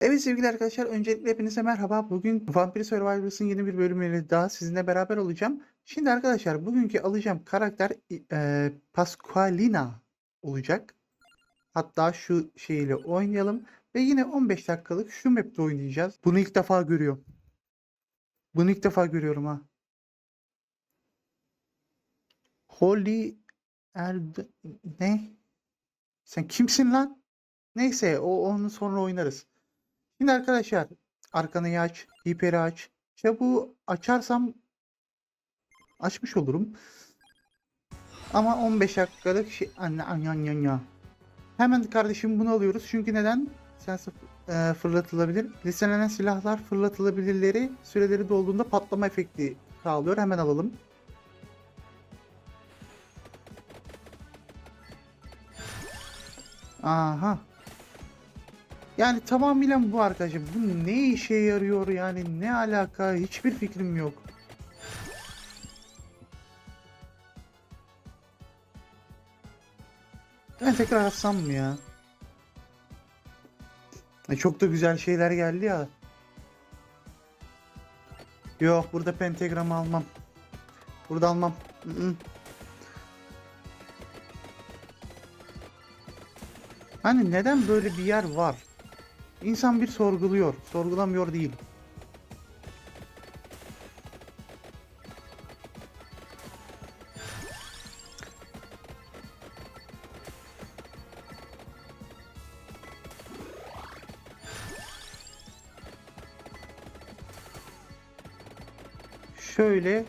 Evet sevgili arkadaşlar öncelikle hepinize merhaba. Bugün Vampire Survivors'ın yeni bir bölümüyle daha sizinle beraber olacağım. Şimdi arkadaşlar bugünkü alacağım karakter e, Pasqualina olacak. Hatta şu şeyle oynayalım ve yine 15 dakikalık şu map'te oynayacağız. Bunu ilk defa görüyorum. Bunu ilk defa görüyorum ha. Holy Erd ne? Sen kimsin lan? Neyse o onu sonra oynarız. Şimdi arkadaşlar arkanayı aç, hiperi aç. Çabuğu açarsam açmış olurum. Ama 15 dakikalık şey anne anne. Hemen kardeşim bunu alıyoruz. Çünkü neden? Sense e, fırlatılabilir. Listelenen silahlar fırlatılabilirleri süreleri dolduğunda patlama efekti sağlıyor. Hemen alalım. Aha. Yani tamamıyla bu arkadaşım. Bu ne işe yarıyor yani ne alaka hiçbir fikrim yok. Ben tekrar atsam mı ya? E, çok da güzel şeyler geldi ya. Yok burada pentagramı almam. Burada almam. Hı -hı. Hani neden böyle bir yer var? İnsan bir sorguluyor, sorgulamıyor değil. Şöyle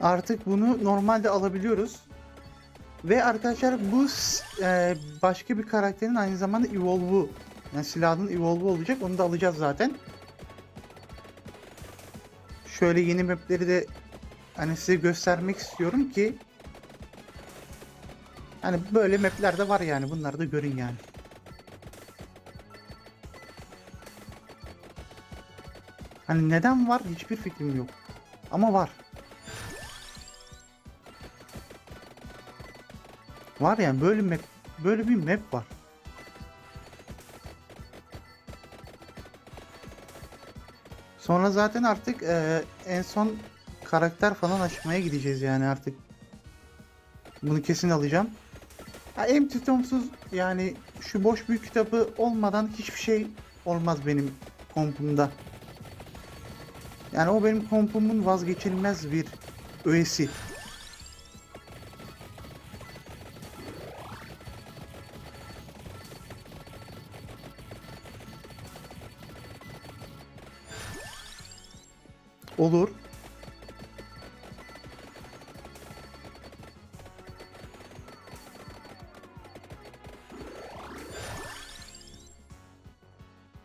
Artık bunu normalde alabiliyoruz. Ve arkadaşlar bu e, başka bir karakterin aynı zamanda evolve'u. Yani silahın evolve'u olacak. Onu da alacağız zaten. Şöyle yeni mapleri de hani size göstermek istiyorum ki hani böyle mapler de var yani. Bunları da görün yani. Hani neden var hiçbir fikrim yok. Ama var. Var yani böyle map, böyle bir map var. Sonra zaten artık e, en son karakter falan açmaya gideceğiz yani artık. Bunu kesin alacağım. Ya empty Tom'suz yani şu boş büyük kitabı olmadan hiçbir şey olmaz benim kompumda. Yani o benim kompumun vazgeçilmez bir öğesi. Olur.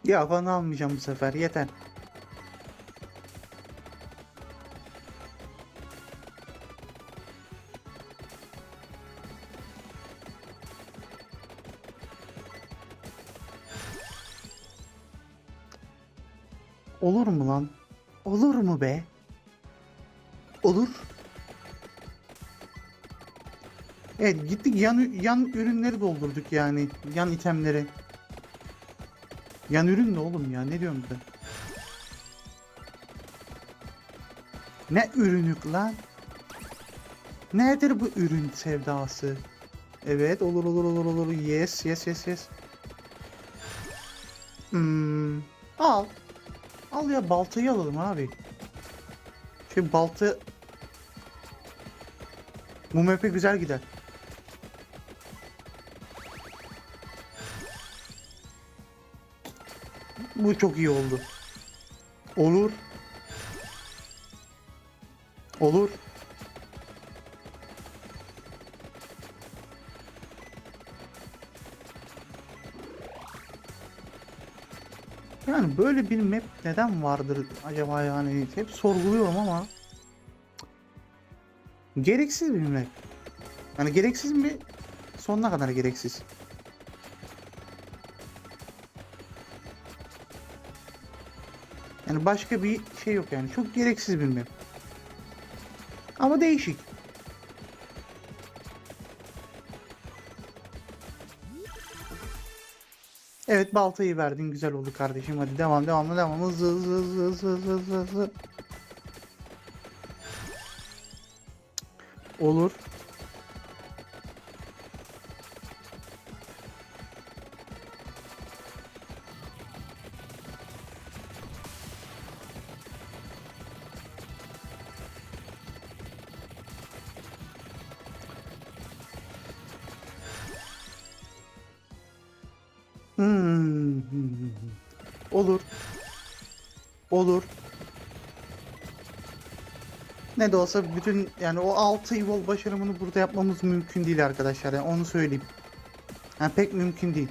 Ya bana almayacağım bu sefer yeter. Olur mu Evet gittik yan yan ürünleri doldurduk yani. Yan itemleri. Yan ürün ne oğlum ya? Ne diyorum ben? Ne ürünük lan? Nedir bu ürün sevdası? Evet olur olur olur olur. Yes yes yes yes. Hmm, al. Al ya baltayı alalım abi. Şu baltı bu map'e güzel gider. Bu çok iyi oldu. Olur. Olur. Yani böyle bir map neden vardır acaba yani hep sorguluyorum ama gereksiz bir map. Yani gereksiz mi? Sonuna kadar gereksiz. Yani başka bir şey yok yani. Çok gereksiz bir map. Ama değişik. Evet baltayı verdin güzel oldu kardeşim hadi devam devam devam hızlı hızlı hızlı hızlı hızlı hızlı hızlı Olur Hmm. Olur. Olur. Ne de olsa bütün yani o 6 yol başarımını burada yapmamız mümkün değil arkadaşlar. Yani onu söyleyeyim. Yani pek mümkün değil.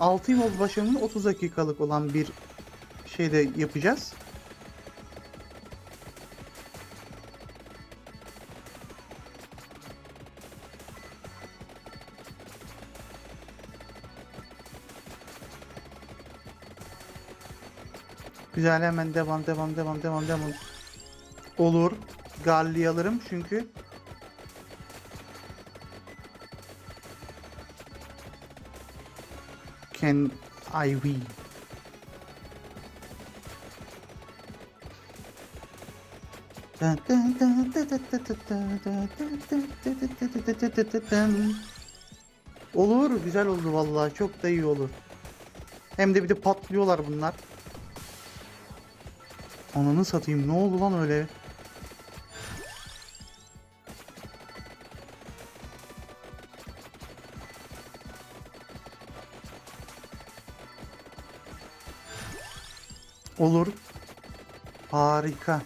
6 yol başarımını 30 dakikalık olan bir şeyde yapacağız. Güzel hemen devam devam devam devam devam. Olur. Galli alırım çünkü. Can I win? Olur, güzel oldu vallahi. Çok da iyi olur. Hem de bir de patlıyorlar bunlar. Ananı satayım. Ne oldu lan öyle? Olur. Harika.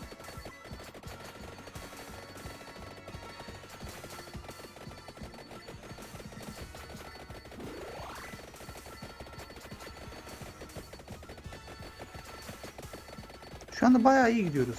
Anda bayağı iyi gidiyoruz.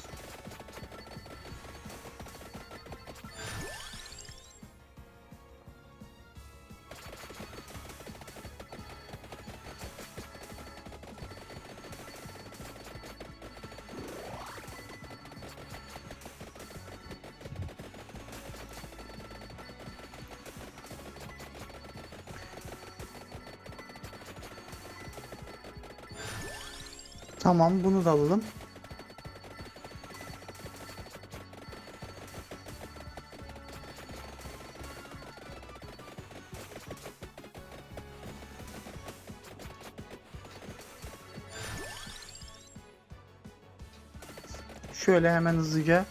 Tamam bunu da alalım. Şöyle hemen hızlıca.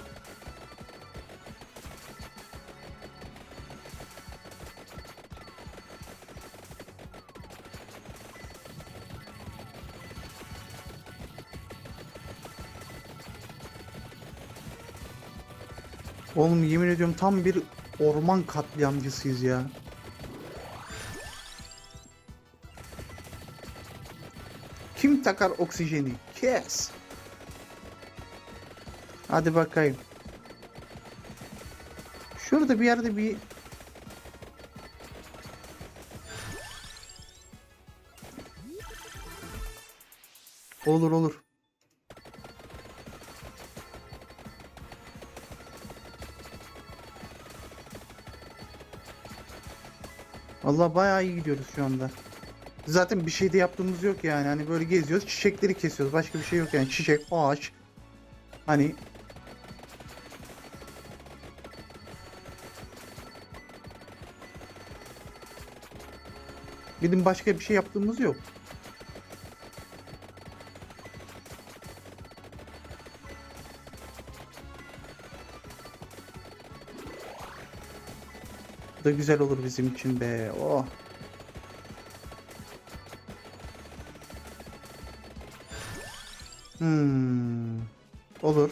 Oğlum yemin ediyorum tam bir orman katliamcısıyız ya. Kim takar oksijeni? Kes. Hadi bakayım. Şurada bir yerde bir Olur olur. Allah bayağı iyi gidiyoruz şu anda. Zaten bir şey de yaptığımız yok yani. Hani böyle geziyoruz, çiçekleri kesiyoruz. Başka bir şey yok yani. Çiçek, ağaç. Hani Bizim başka bir şey yaptığımız yok. Bu da güzel olur bizim için be. Oh. Hmm. Olur.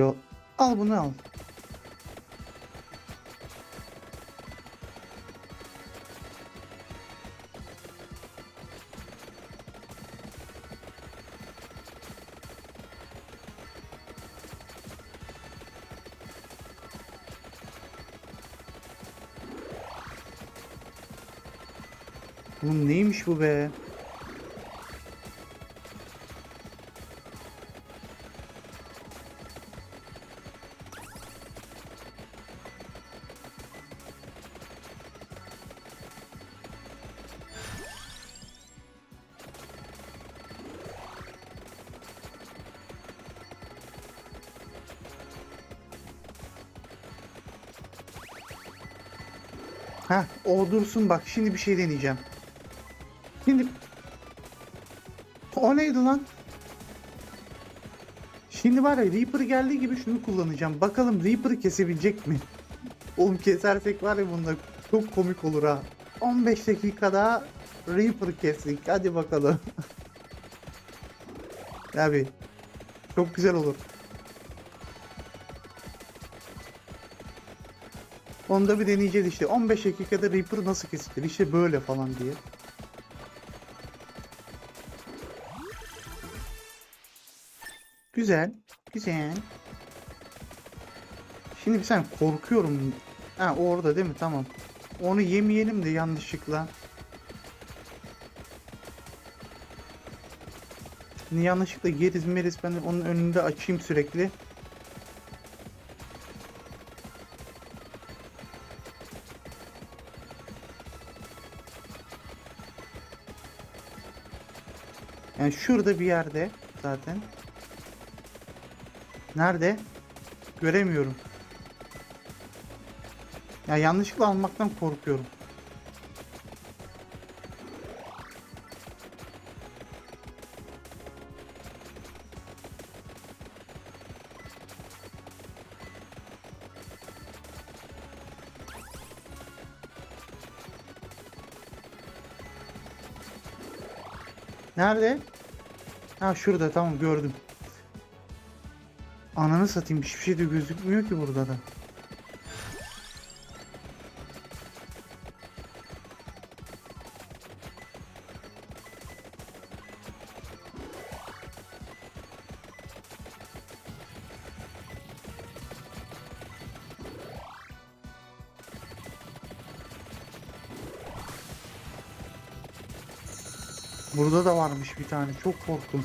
Yo al bunu al. Oğlum neymiş bu be? Ha, o dursun bak. Şimdi bir şey deneyeceğim. Şimdi o neydi lan? Şimdi var ya Reaper geldiği gibi şunu kullanacağım. Bakalım Reaper'ı kesebilecek mi? Oğlum kesersek var ya bunda çok komik olur ha. 15 dakikada Reaper kestik. Hadi bakalım. Abi çok güzel olur. Onu da bir deneyeceğiz işte. 15 dakikada Reaper nasıl kesilir? İşte böyle falan diye. Güzel. Güzel. Şimdi bir sen korkuyorum. Ha orada değil mi? Tamam. Onu yemeyelim de yanlışlıkla. Yanlışlıkla yeriz meriz ben onun önünde açayım sürekli. Yani şurada bir yerde zaten. Nerede? Göremiyorum. Ya yanlışlıkla almaktan korkuyorum. Nerede? Ha şurada tamam gördüm. Ananı satayım hiçbir şey de gözükmüyor ki burada da. Burada da varmış bir tane. Çok korktum.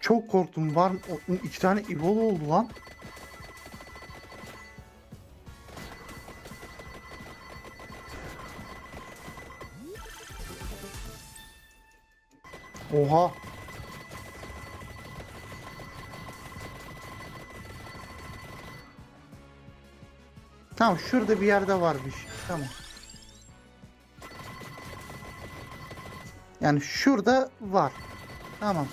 Çok korktum. Var o- iki tane İbol oldu lan. Tamam şurada bir yerde varmış. Tamam. Yani şurada var. Tamam.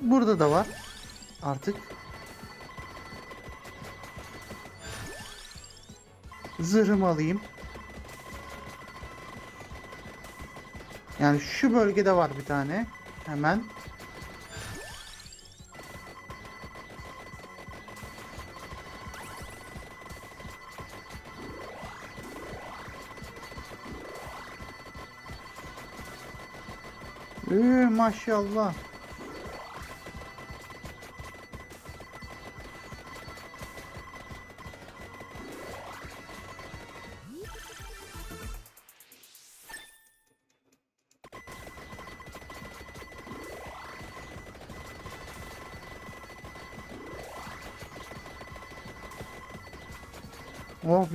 Burada da var. Artık. Zırhımı alayım. Yani şu bölgede var bir tane. Hemen. Ee, maşallah.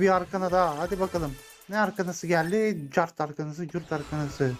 Bir arkana daha. Hadi bakalım. Ne arkanası geldi? Cart arkanası, cürt arkanası.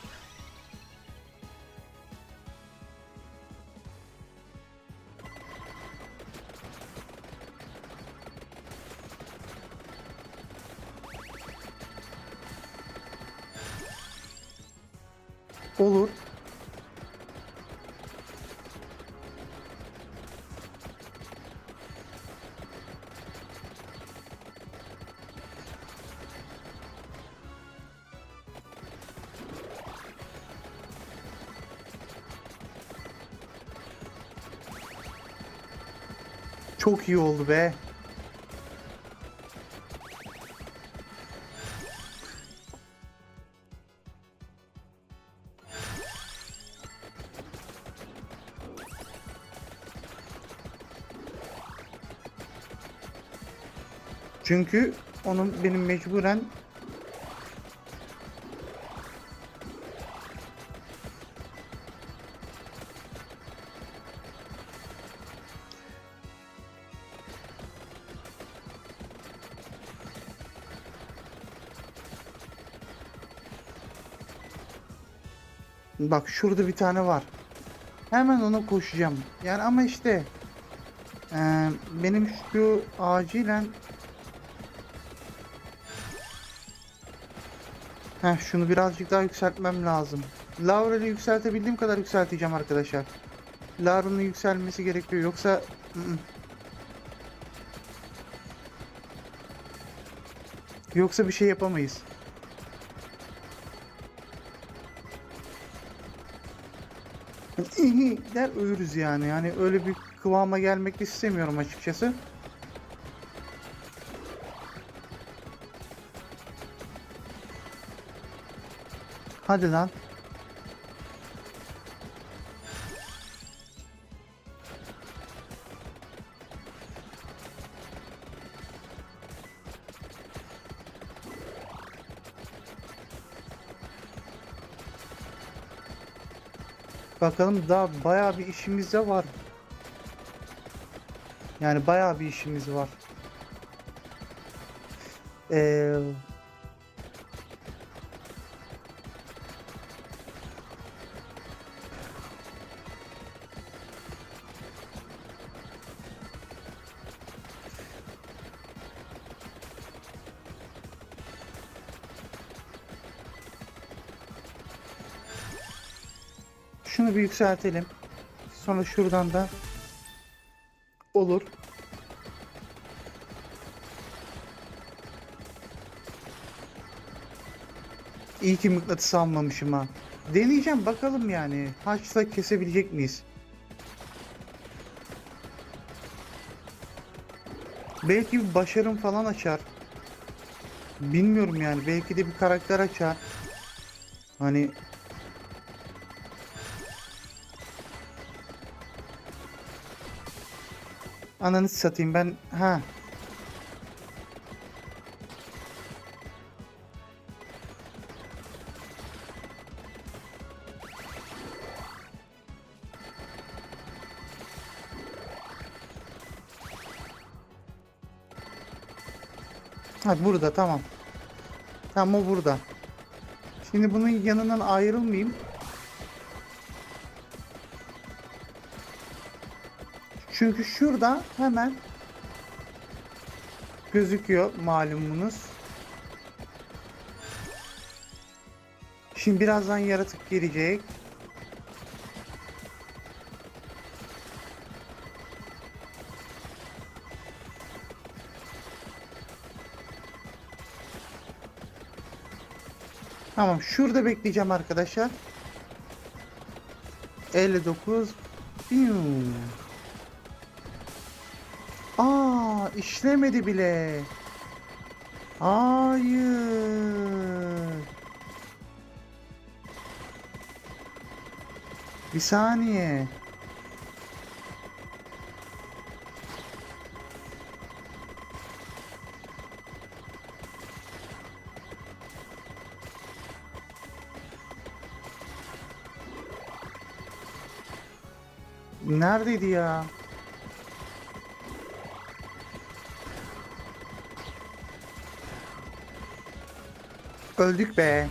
Çok iyi oldu be. Çünkü onun benim mecburen Bak şurada bir tane var. Hemen ona koşacağım. Yani ama işte eee, benim şu acilen Heh, şunu birazcık daha yükseltmem lazım. Laurel'i yükseltebildiğim kadar yükselteceğim arkadaşlar. Laurel'ın yükselmesi gerekiyor yoksa ı-ı. Yoksa bir şey yapamayız. Der ölürüz yani. Yani öyle bir kıvama gelmek istemiyorum açıkçası. Hadi lan. Bakalım daha bayağı bir işimiz de var. Yani bayağı bir işimiz var. Ee, bir yükseltelim. Sonra şuradan da olur. İyi ki mıknatıs almamışım ha. Deneyeceğim bakalım yani. Haçla kesebilecek miyiz? Belki bir başarım falan açar. Bilmiyorum yani. Belki de bir karakter açar. Hani Ananı satayım ben. Ha. Ha burada tamam. Tamam o burada. Şimdi bunun yanından ayrılmayayım. Çünkü şurada hemen gözüküyor malumunuz. Şimdi birazdan yaratık gelecek. Tamam şurada bekleyeceğim arkadaşlar. 59 Piu. Aa işlemedi bile. Hayır. Bir saniye. Neredeydi ya? Öldük be.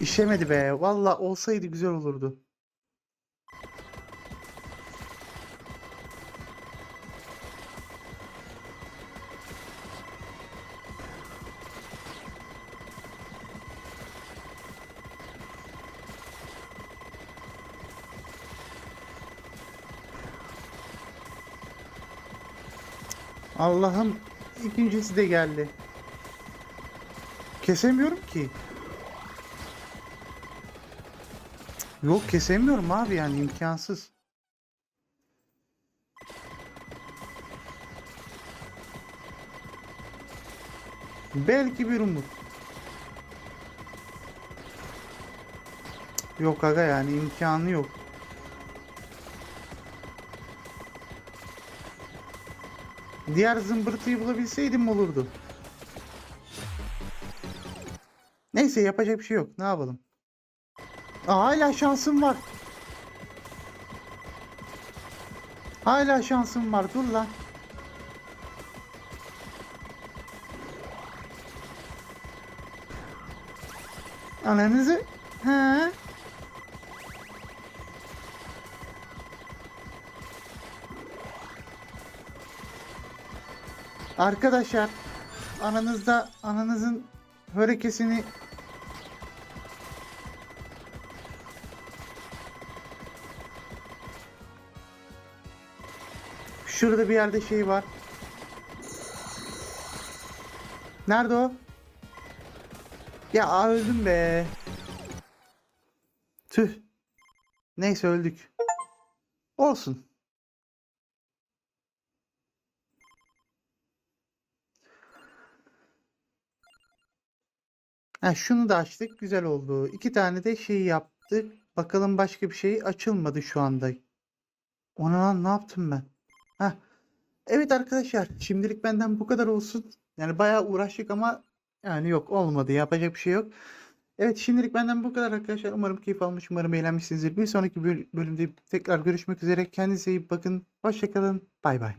İşemedi be. Valla olsaydı güzel olurdu. Allah'ım ikincisi de geldi. Kesemiyorum ki. Yok kesemiyorum abi yani imkansız. Belki bir umut. Yok aga yani imkanı yok. Diğer zımbırtıyı bulabilseydim olurdu. Neyse yapacak bir şey yok. Ne yapalım? Hala şansım var. Hala şansım var. Dur lan. Ananızı. He. Arkadaşlar ananızda ananızın hörekesini Şurada bir yerde şey var. Nerede o? Ya öldüm be. Tüh. Neyse öldük. Olsun. Ha, şunu da açtık. Güzel oldu. İki tane de şey yaptık. Bakalım başka bir şey açılmadı şu anda. Ona lan ne yaptım ben? Ha. Evet arkadaşlar. Şimdilik benden bu kadar olsun. Yani bayağı uğraştık ama yani yok olmadı. Yapacak bir şey yok. Evet şimdilik benden bu kadar arkadaşlar. Umarım keyif almış, umarım eğlenmişsinizdir. Bir sonraki böl- bölümde tekrar görüşmek üzere. Kendinize iyi bakın. Hoşçakalın. Bay bay.